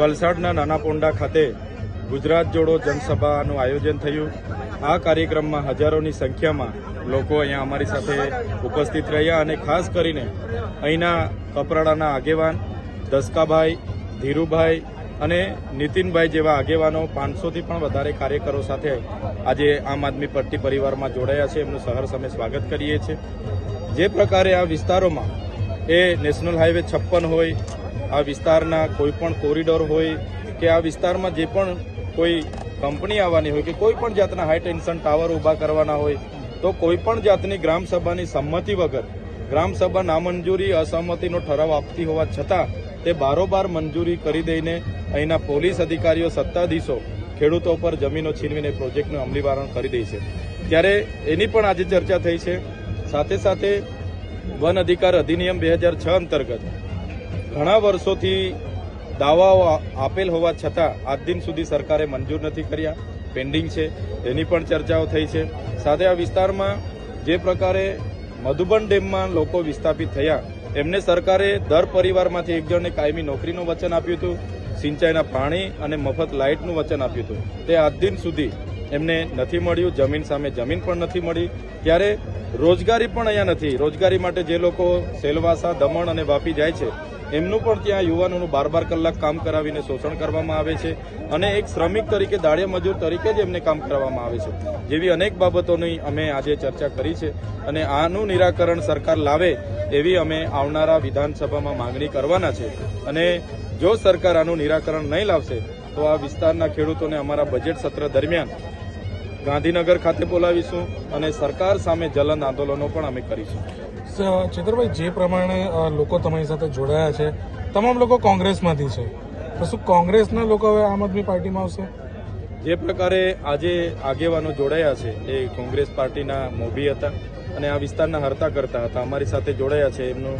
વલસાડના નાના પોંડા ખાતે ગુજરાત જોડો જનસભાનું આયોજન થયું. આ કાર્યક્રમમાં હજારોની સંખ્યામાં લોકો અહીંયા અમારી સાથે ઉપસ્થિત રહ્યા અને ખાસ કરીને અહીંના કપરાડાના આગેવાન દસકાભાઈ, ધીરુભાઈ અને નીતિનભાઈ જેવા આગેવાનો પાંચસોથી પણ વધારે કાર્યકરો સાથે આજે આમ આદમી પાર્ટી પરિવારમાં જોડાયા છે. એમનું સહર્ષ અમે સ્વાગત કરીએ છીએ. જે પ્રકારે આ વિસ્તારોમાં એ નેશનલ હાઈવે છપ્પન હોય, આ વિસ્તારના કોઈ પણ કોરિડોર હોય કે આ વિસ્તારમાં જે પણ કોઈ કંપની આવવાની હોય કે કોઈ પણ જાતના હાઈ ટેન્શન ટાવર ઊભા કરવાના હોય, તો કોઈ પણ જાતની ગ્રામસભાની સંમતિ વગર ગ્રામસભા નામંજૂરી અસહમતિનો ઠરાવ આપતી હોવા છતાં તે બારોબાર મંજૂરી કરી દઈને અહીંના પોલીસ અધિકારીઓ, સત્તાધીશો ખેડૂતો પર જમીનો છીનવીને પ્રોજેક્ટનું અમલીકરણ કરી દે છે. ત્યારે એની પણ આજે ચર્ચા થઈ છે. સાથે સાથે વન અધિકાર અધિનિયમ બે હજાર છ અંતર્ગત ઘણા વર્ષોથી દાવાઓ આપેલ હોવા છતાં આજ દિન સુધી સરકારે મંજૂર નથી કર્યા. પેન્ડિંગ છે. એની પણ ચર્ચાઓ થઈ છે. સાથે આ વિસ્તારમાં જે પ્રકારે મધુબન ડેમમાં લોકો વિસ્થાપિત થયા, એમને સરકારે દર પરિવારમાંથી એક જણને કાયમી નોકરીનું વચન આપ્યું હતું. સિંચાઈના પાણી અને મફત લાઇટનું વચન આપ્યું હતું. તે આજ દિન સુધી એમને નથી મળ્યું, જમીન સામે જમીન પણ નથી મળી. ત્યારે રોજગારી પણ અહીંયા નથી. રોજગારી માટે જે લોકો સેલવાસા, દમણ અને વાપી જાય છે એમનું પણ ત્યાં યુવાનોનું બાર બાર કલાક કામ કરાવીને શોષણ કરવામાં આવે છે અને એક શ્રમિક તરીકે દાળિયા મજૂર તરીકે જ એમને કામ કરવામાં આવે છે. જેવી અનેક બાબતોની અમે આજે ચર્ચા કરી છે અને આનું નિરાકરણ સરકાર લાવે એવી અમે આવનારા વિધાનસભામાં માંગણી કરવાના છે. અને જો સરકાર આનું નિરાકરણ નહીં લાવશે, તો આ વિસ્તારના ખેડૂતોને અમારા બજેટ સત્ર દરમિયાન ગાંધીનગર ખાતે બોલાવીશું અને સરકાર સામે જલન આંદોલનો પણ અમે કરીશું. ચેતરભાઈ જે પ્રમાણે લોકો તમારી સાથે જોડાયા છે તમામ લોકો કોંગ્રેસમાંથી છે. તો શું કોંગ્રેસના લોકો હવે આમ આદમી પાર્ટીમાં આવશે? જે પ્રકારે આજે આગેવાનો જોડાયા છે એ કોંગ્રેસ પાર્ટીના મોભી હતા અને આ વિસ્તારના હરતા કરતા હતા. અમારી સાથે જોડાયા છે એમનું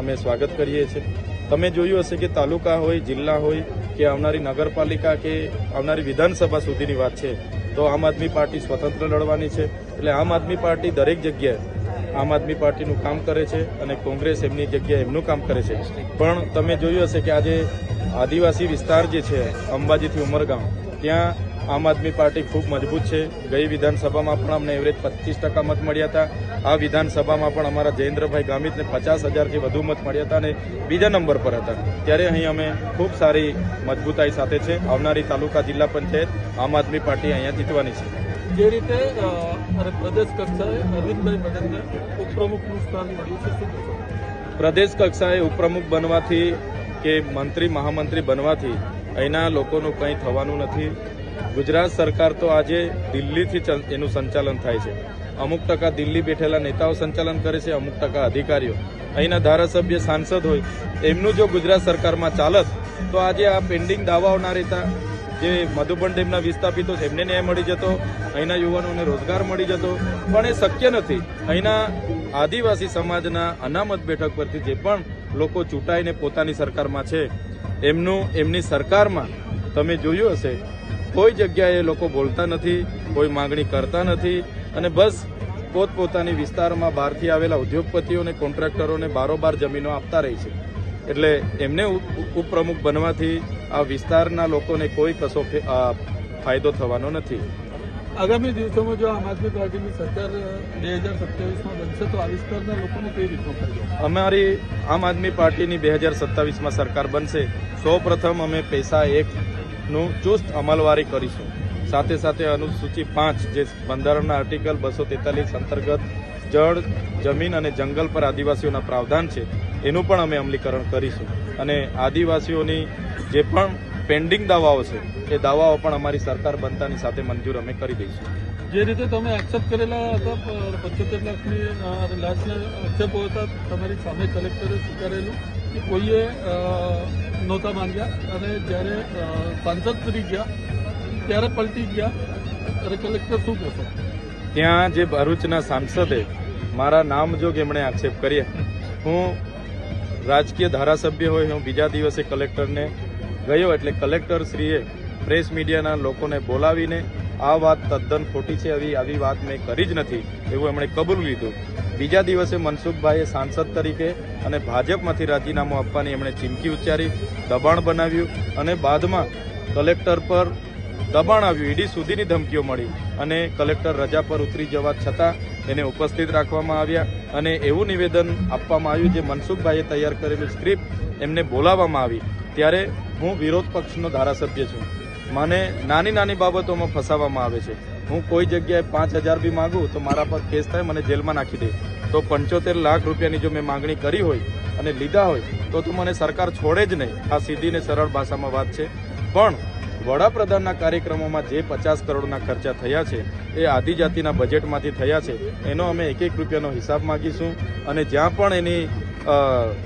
અમે સ્વાગત કરીએ છીએ. તમે જોયું હશે કે તાલુકા હોય જિલ્લા હોય કે આવનારી નગરપાલિકા કે આવનારી વિધાનસભા સુધીની વાત છે તો આમ આદમી પાર્ટી સ્વતંત્ર લડવાની છે. એટલે આમ આદમી પાર્ટી દરેક જગ્યાએ આમ આદમી પાર્ટીનું કામ કરે છે અને કોંગ્રેસ એમની જગ્યાએ એમનું કામ કરે છે. પણ તમે જોયું હશે કે આજે આદિવાસી વિસ્તાર જે છે, અંબાજીથી ઉમરગામ ત્યાં આમ આદમી પાર્ટી ખૂબ મજબૂત છે. ગઈ વિધાનસભામાં પણ અમને એવરેજ પચીસ ટકા મત મળ્યા હતા. આ વિધાનસભામાં પણ અમારા જયેન્દ્રભાઈ ગામિતને પચાસ હજારથી વધુ મત મળ્યા હતા અને બીજા નંબર પર હતા. ત્યારે અહીં અમે ખૂબ સારી મજબૂતાઈ સાથે છે. આવનારી તાલુકા જિલ્લા પંચાયત આમ આદમી પાર્ટી અહીંયા જીતવાની છે. જે રીતે પ્રદેશ કક્ષાએ અરવિંદભાઈ પટેલને ઉપપ્રમુખનું સ્થાન મળ્યું છે શું પ્રદેશ કક્ષાએ ઉપપ્રમુખ બનવાથી કે મંત્રી મહામંત્રી બનવાથી અહીંના લોકોનું કંઈ થવાનું નથી. ગુજરાત સરકાર તો આજે દિલ્હીથી એનું સંચાલન થાય છે. અમુક ટકા દિલ્હી બેઠેલા નેતાઓ સંચાલન કરે છે, અમુક ટકા અધિકારીઓ. અહીંના ધારાસભ્ય સાંસદ હોય, એમનું જો ગુજરાત સરકારમાં ચાલત, તો આજે આ પેન્ડિંગ દાવાઓ ના રહેતા જે મધુબન ડેમના વિસ્થાપિતો છે, એમને ન્યાય મળી જતો, અહીંના યુવાનોને રોજગાર મળી જતો, પણ એ શક્ય નથી. અહીંના આદિવાસી સમાજના અનામત બેઠક પરથી જે પણ લોકો ચૂંટાઈને પોતાની સરકારમાં છે, એમનું, એમની સરકારમાં તમે જોયું હશે, કોઈ જગ્યાએ લોકો બોલતા નથી, કોઈ માંગણી કરતા નથી અને બસ પોતપોતાની વિસ્તારમાં બહારથી આવેલા ઉદ્યોગપતિઓને કોન્ટ્રાક્ટરોને બારોબાર જમીનો આપતા રહી છે. એટલે એમને ઉપ- ઉપપ્રમુખ બનવાથી આ વિસ્તારના લોકોને કોઈ કશો ફાયદો થવાનો નથી. આગામી દિવસોમાં જો આમ આદમી પાર્ટીની સરકાર બે હજાર સત્યાવીસમાં બનશે તો આ વિસ્તારના લોકોને કઈ રીતનો ફાયદો? અમારી આમ આદમી પાર્ટીની બે હજાર સત્તાવીસમાં સરકાર બનશે. સૌ પ્રથમ અમે પૈસા એકનું ચુસ્ત અમલવારી કરીશું. સાથે સાથે અનુસૂચિ પાંચ જે બંધારણના આર્ટિકલ બસો તેતાલીસ અંતર્ગત જળ જમીન અને જંગલ પર આદિવાસીઓના પ્રાવધાન છે એનું પણ અમે અમલીકરણ કરીશું. અને આદિવાસીઓની જે પણ પેન્ડિંગ દાવાઓ છે એ દાવાઓ પણ અમારી સરકાર બનતાની સાથે મંજૂર અમે કરી દઈશું. જે રીતે તમે એક્સેપ્ટ કરેલા હતા પંચોતેર લાખની અ, આક્ષેપો હતા તમારી સામે કલેક્ટરે સ્વીકારેલું કે કોઈએ નહોતા માંગ્યા. અને જ્યારે સાંસદ તરી ગયા ત્યારે પલટી ગયા. અને કલેક્ટર શું કહેશો? ત્યાં જે ભરૂચના સાંસદે મારા નામ જોગ એમણે આક્ષેપ કર્યા. હું રાજકીય ધારાસભ્ય હોય, હું બીજા દિવસે કલેક્ટરને ગયો એટલે કલેક્ટર શ્રીએ પ્રેસ મીડિયાના લોકોને બોલાવીને આ વાત તદ્દન ખોટી છે, આવી આવી વાત મેં કરી જ નથી, એવું એમણે કબૂલ લીધું. બીજા દિવસે મનસુખભાઈએ સાંસદ તરીકે અને ભાજપમાંથી રાજીનામું આપવાની એમણે ચીમકી ઉચ્ચારી, દબાણ બનાવ્યું અને બાદમાં કલેક્ટર પર દબાણ આવ્યું. ઈડી સુધીની ધમકીઓ મળી અને કલેક્ટર રજા પર ઉતરી જવા છતાં એને ઉપસ્થિત રાખવામાં આવ્યા અને એવું નિવેદન આપવામાં આવ્યું જે મનસુખભાઈએ તૈયાર કરેલું સ્ક્રિપ્ટ એમને બોલાવવામાં આવી. ત્યારે હું વિરોધ પક્ષનો ધારાસભ્ય છું. મને નાની નાની બાબતોમાં ફસાવવામાં આવે છે. હું કોઈ જગ્યાએ પાંચ હજાર બી માગું તો મારા પર કેસ થાય, મને જેલમાં નાખી દે. તો પંચોતેર લાખ રૂપિયાની જો મેં માંગણી કરી હોય અને લીધા હોય, તો તો મને સરકાર છોડે જ નહીં. આ સીધી ને સરળ ભાષામાં વાત છે. પણ વડાપ્રધાનના કાર્યક્રમોમાં જે પચાસ કરોડના ખર્ચા થયા છે, એ આદિજાતિના બજેટમાંથી થયા છે, એનો અમે એક એક રૂપિયાનો હિસાબ માગીશું અને જ્યાં પણ એની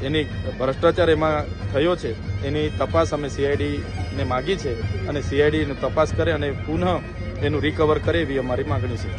એની ભ્રષ્ટાચાર એમાં થયો છે, એની તપાસ અમે સીઆઈડીને માગી છે અને સીઆઈડીને તપાસ કરે અને પુનઃ એનું રિકવર કરે એવી અમારી માગણી છે.